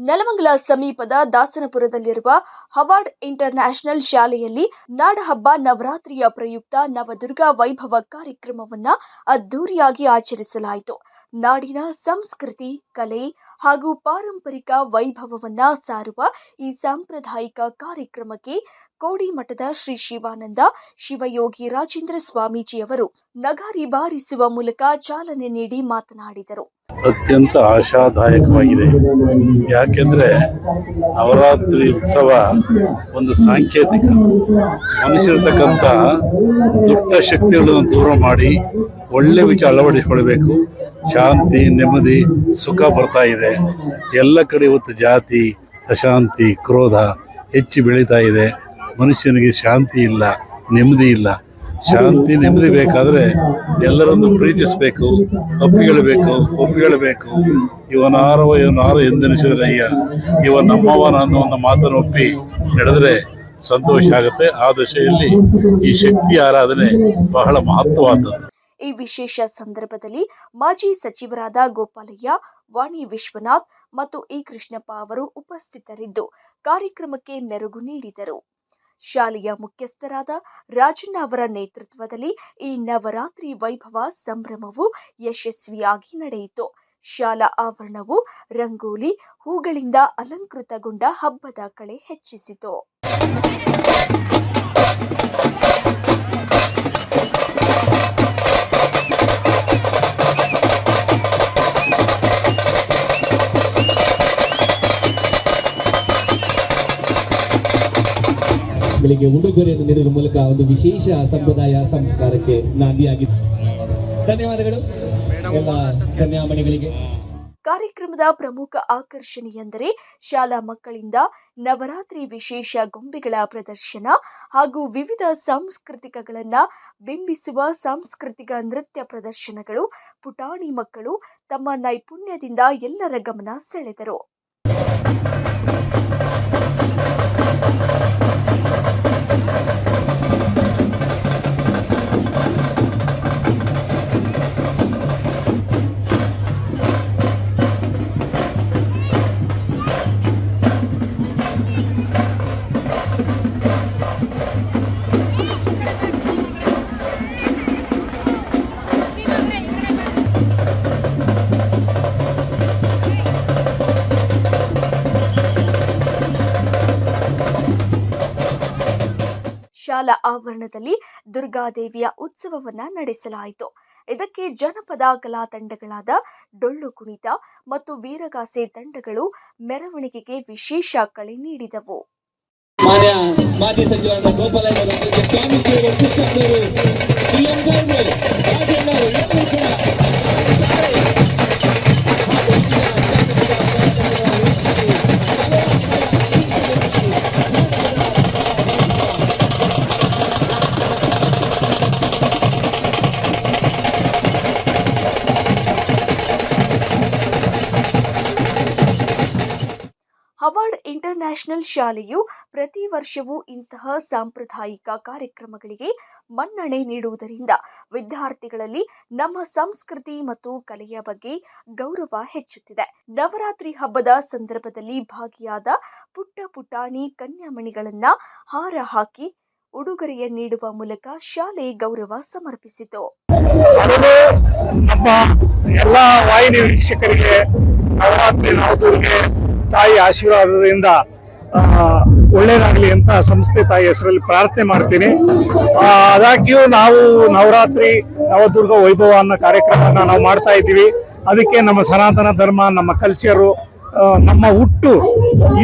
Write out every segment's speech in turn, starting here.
ನೆಲಮಂಗಲ ಸಮೀಪದ ದಾಸನಪುರದಲ್ಲಿರುವ award inter national ಶಾಲೆಯಲ್ಲಿ ನಾಡಹಬ್ಬ ನವರಾತ್ರಿಯ ಪ್ರಯುಕ್ತ ನವದುರ್ಗಾ ವೈಭವ ಕಾರ್ಯಕ್ರಮವನ್ನ ಅದ್ದೂರಿಯಾಗಿ ಆಚರಿಸಲಾಯಿತು. ನಾಡಿನ ಸಂಸ್ಕೃತಿ, ಕಲೆ ಹಾಗೂ ಪಾರಂಪರಿಕ ವೈಭವವನ್ನ ಸಾರುವ ಈ ಸಾಂಪ್ರದಾಯಿಕ ಕಾರ್ಯಕ್ರಮಕ್ಕೆ ಕೋಡಿಮಠದ ಶ್ರೀ ಶಿವಾನಂದ, ಶಿವಯೋಗಿ ರಾಜೇಂದ್ರ ಸ್ವಾಮೀಜಿಯವರು ನಗಾರಿ ಬಾರಿಸುವ ಮೂಲಕ ಚಾಲನೆ ನೀಡಿ ಮಾತನಾಡಿದರು. ಅತ್ಯಂತ ಆಶಾದಾಯಕವಾಗಿದೆ. ಯಾಕೆಂದರೆ ನವರಾತ್ರಿ ಉತ್ಸವ ಒಂದು ಸಾಂಕೇತಿಕ. ಮನುಷ್ಯರ್ತಕ್ಕಂಥ ದುಷ್ಟ ಶಕ್ತಿಗಳನ್ನು ದೂರ ಮಾಡಿ ಒಳ್ಳೆ ವಿಚಾರ ಅಳವಡಿಸಿಕೊಳ್ಬೇಕು ಶಾಂತಿ, ನೆಮ್ಮದಿ, ಸುಖ ಬರ್ತಾ ಇದೆ. ಎಲ್ಲ ಕಡೆ ಇವತ್ತು ಜಾತಿ, ಅಶಾಂತಿ, ಕ್ರೋಧ ಹೆಚ್ಚು ಬೆಳೀತಾ ಇದೆ. ಮನುಷ್ಯನಿಗೆ ಶಾಂತಿ ಇಲ್ಲ, ನೆಮ್ಮದಿ ಇಲ್ಲ. ಶಾಂತಿ, ನೆಮ್ಮದಿ ಬೇಕಾದರೆ ಎಲ್ಲರನ್ನು ಪ್ರೀತಿಸಬೇಕು ಒಪ್ಪಿಕೊಳ್ಳಬೇಕು ಒಪ್ಪಿಕೊಳ್ಳಬೇಕು ಇವನಾರವ ಇವನಾರ ಎಂದೆನಿಸಿದ್ರಯ್ಯ ಇವ ನಮ್ಮವನ ಅನ್ನೋ ಒಂದು ಮಾತನ್ನು ಒಪ್ಪಿ ನಡೆದರೆ ಸಂತೋಷ ಆಗುತ್ತೆ. ಆ ದಶೆಯಲ್ಲಿ ಈ ಶಕ್ತಿ ಆರಾಧನೆ ಬಹಳ ಮಹತ್ವವಾದದ್ದು. ಈ ವಿಶೇಷ ಸಂದರ್ಭದಲ್ಲಿ ಮಾಜಿ ಸಚಿವರಾದ ಗೋಪಾಲಯ್ಯ, ವಾಣಿ ವಿಶ್ವನಾಥ್ ಮತ್ತು ಇ ಕೃಷ್ಣಪ್ಪ ಅವರು ಉಪಸ್ಥಿತರಿದ್ದು ಕಾರ್ಯಕ್ರಮಕ್ಕೆ ಮೆರುಗು ನೀಡಿದರು. ಶಾಲೆಯ ಮುಖ್ಯಸ್ಥರಾದ ರಾಜಣ್ಣ ಅವರ ನೇತೃತ್ವದಲ್ಲಿ ಈ ನವರಾತ್ರಿ ವೈಭವ ಸಂಭ್ರಮವು ಯಶಸ್ವಿಯಾಗಿ ನಡೆಯಿತು. ಶಾಲಾ ಆವರಣವು ರಂಗೋಲಿ, ಹೂಗಳಿಂದ ಅಲಂಕೃತಗೊಂಡ ಹಬ್ಬದ ಕಳೆ ಹೆಚ್ಚಿಸಿತು. ಗಳಿಗೆ ಉಡುಗೊರೆಯನ್ನು ನೀಡುವ ಮೂಲಕ ಒಂದು ವಿಶೇಷ ಸಂಪ್ರದಾಯ ಸಂಸ್ಕಾರಕ್ಕೆ ನಾಂದಿಯಾಗಿದೆ ಧನ್ಯವಾದಗಳು. ಎಲ್ಲ ಕನ್ಯಾಮಣಿಗಳಿಗೆ. ಕಾರ್ಯಕ್ರಮದ ಪ್ರಮುಖ ಆಕರ್ಷಣೆಯೆಂದರೆ ಶಾಲಾ ಮಕ್ಕಳಿಂದ ನವರಾತ್ರಿ ವಿಶೇಷ ಗೊಂಬೆಗಳ ಪ್ರದರ್ಶನ ಹಾಗೂ ವಿವಿಧ ಸಾಂಸ್ಕೃತಿಕಗಳನ್ನು ಬಿಂಬಿಸುವ ಸಾಂಸ್ಕೃತಿಕ ನೃತ್ಯ ಪ್ರದರ್ಶನಗಳು ಪುಟಾಣಿ ಮಕ್ಕಳು ತಮ್ಮ ನೈಪುಣ್ಯದಿಂದ ಎಲ್ಲರ ಗಮನ ಸೆಳೆದರು. ಶಾಲಾ ಆವರಣದಲ್ಲಿ ದುರ್ಗಾದೇವಿಯ ಉತ್ಸವವನ್ನ ನಡೆಸಲಾಯಿತು. ಇದಕ್ಕೆ ಜನಪದ ಕಲಾ ತಂಡಗಳಾದ ಡೊಳ್ಳು ಕುಣಿತ ಮತ್ತು ವೀರಗಾಸೆ ತಂಡಗಳು ಮೆರವಣಿಗೆಗೆ ವಿಶೇಷ ಕಳೆ ನೀಡಿದವು. ಮಾಜಿ ಗೋಪಾಲಯ್ಯ ಹವಾರ್ಡ್ ಇಂಟರ್ ನ್ಯಾಷನಲ್ ಶಾಲೆಯು ಪ್ರತಿ ವರ್ಷವೂ ಇಂತಹ ಸಾಂಪ್ರದಾಯಿಕ ಕಾರ್ಯಕ್ರಮಗಳಿಗೆ ಮನ್ನಣೆ ನೀಡುವುದರಿಂದ ವಿದ್ಯಾರ್ಥಿಗಳಲ್ಲಿ ನಮ್ಮ ಸಂಸ್ಕೃತಿ ಮತ್ತು ಕಲೆಯ ಬಗ್ಗೆ ಗೌರವ ಹೆಚ್ಚುತ್ತಿದೆ. ನವರಾತ್ರಿ ಹಬ್ಬದ ಸಂದರ್ಭದಲ್ಲಿ ಭಾಗಿಯಾದ ಪುಟ್ಟ ಪುಟಾಣಿ ಕನ್ಯಾಮಣಿಗಳನ್ನ ಹಾರ ಹಾಕಿ ಉಡುಗೊರೆಯ ನೀಡುವ ಮೂಲಕ ಶಾಲೆ ಗೌರವ ಸಮರ್ಪಿಸಿತು. ನಮ್ಮ ಎಲ್ಲ ವಾಹಿನಿ ವೀಕ್ಷಕರಿಗೆ ನವರಾತ್ರಿ ನವದೂರಿಗೆ ತಾಯಿ ಆಶೀರ್ವಾದದಿಂದ ಒಳ್ಳೇದಾಗಲಿ ಅಂತ ಸಂಸ್ಥೆ ತಾಯಿ ಹೆಸರಲ್ಲಿ ಪ್ರಾರ್ಥನೆ ಮಾಡ್ತೀನಿ. ಆದಾಗ್ಯೂ ನಾವು ನವರಾತ್ರಿ ನವದುರ್ಗ ವೈಭವ ಅನ್ನೋ ಕಾರ್ಯಕ್ರಮನ ನಾವು ಮಾಡ್ತಾ ಇದ್ದೀವಿ. ಅದಕ್ಕೆ ನಮ್ಮ ಸನಾತನ ಧರ್ಮ, ನಮ್ಮ ಕಲ್ಚರು ನಮ್ಮ ಹುಟ್ಟು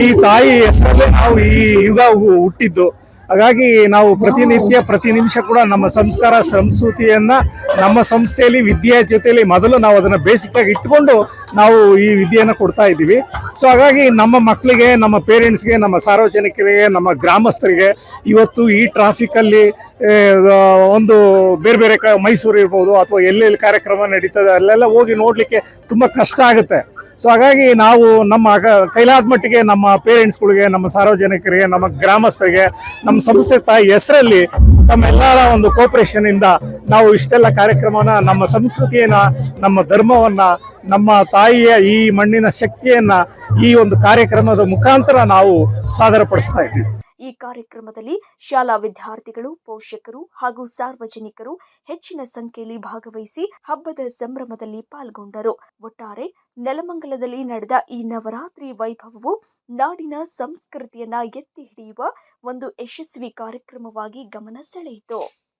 ಈ ತಾಯಿ ಹೆಸರಲ್ಲೇ ನಾವು ಈ ಯುಗ ಹುಟ್ಟಿದ್ದು. ಹಾಗಾಗಿ ನಾವು ಪ್ರತಿನಿತ್ಯ, ಪ್ರತಿ ನಿಮಿಷ ಕೂಡ ನಮ್ಮ ಸಂಸ್ಕಾರ, ಸಂಸ್ಕೃತಿಯನ್ನ ನಮ್ಮ ಸಂಸ್ಥೆಯಲ್ಲಿ, ವಿದ್ಯೆಯ ಜೊತೆಯಲ್ಲಿ ಮೊದಲು ನಾವು ಅದನ್ನ ಬೇಸಿಕ್ ಆಗಿ ಇಟ್ಕೊಂಡು ನಾವು ಈ ವಿದ್ಯೆಯನ್ನು ಕೊಡ್ತಾ ಇದ್ದೀವಿ. ಸೊ ಹಾಗಾಗಿ ನಮ್ಮ ಮಕ್ಕಳಿಗೆ ನಮ್ಮ ಪೇರೆಂಟ್ಸ್ಗೆ ನಮ್ಮ ಸಾರ್ವಜನಿಕರಿಗೆ, ನಮ್ಮ ಗ್ರಾಮಸ್ಥರಿಗೆ ಇವತ್ತು ಈ ಟ್ರಾಫಿಕಲ್ಲಿ ಒಂದು ಬೇರೆ ಬೇರೆ ಮೈಸೂರು ಇರ್ಬೋದು ಅಥವಾ ಎಲ್ಲೆಲ್ಲಿ ಕಾರ್ಯಕ್ರಮ ನಡೀತದೆ ಅಲ್ಲೆಲ್ಲ ಹೋಗಿ ನೋಡಲಿಕ್ಕೆ ತುಂಬ ಕಷ್ಟ ಆಗುತ್ತೆ. ಸೊ ಹಾಗಾಗಿ ನಾವು ನಮ್ಮ ಕೈಲಾದ ಮಟ್ಟಿಗೆ ನಮ್ಮ ಪೇರೆಂಟ್ಸ್ಗಳಿಗೆ ನಮ್ಮ ಸಾರ್ವಜನಿಕರಿಗೆ, ನಮ್ಮ ಗ್ರಾಮಸ್ಥರಿಗೆ, ನಮ್ಮ ನಮ್ಮ ಸಂಸ್ಥೆ ತಾಯಿ ಹೆಸರಲ್ಲಿ ತಮ್ಮೆಲ್ಲರ ಒಂದು ಕೋಪರೇಷನ್ ಇಂದ ನಾವು ಇಷ್ಟೆಲ್ಲ ಕಾರ್ಯಕ್ರಮನ ನಮ್ಮ ಸಂಸ್ಕೃತಿಯನ್ನ, ನಮ್ಮ ಧರ್ಮವನ್ನ, ನಮ್ಮ ತಾಯಿಯ ಈ ಮಣ್ಣಿನ ಶಕ್ತಿಯನ್ನ ಈ ಒಂದು ಕಾರ್ಯಕ್ರಮದ ಮುಖಾಂತರ ನಾವು ಸಾದರಪಡಿಸ್ತಾ ಇದ್ದೀವಿ. ಈ ಕಾರ್ಯಕ್ರಮದಲ್ಲಿ ಶಾಲಾ ವಿದ್ಯಾರ್ಥಿಗಳು, ಪೋಷಕರು ಹಾಗೂ ಸಾರ್ವಜನಿಕರು ಹೆಚ್ಚಿನ ಸಂಖ್ಯೆಯಲ್ಲಿ ಭಾಗವಹಿಸಿ ಹಬ್ಬದ ಸಂಭ್ರಮದಲ್ಲಿ ಪಾಲ್ಗೊಂಡರು. ಒಟ್ಟಾರೆ ನೆಲಮಂಗಲದಲ್ಲಿ ನಡೆದ ಈ ನವರಾತ್ರಿ ವೈಭವವು ನಾಡಿನ ಸಂಸ್ಕೃತಿಯನ್ನ ಎತ್ತಿ ಹಿಡಿಯುವ ಒಂದು ಯಶಸ್ವಿ ಕಾರ್ಯಕ್ರಮವಾಗಿ ಗಮನ ಸೆಳೆಯಿತು.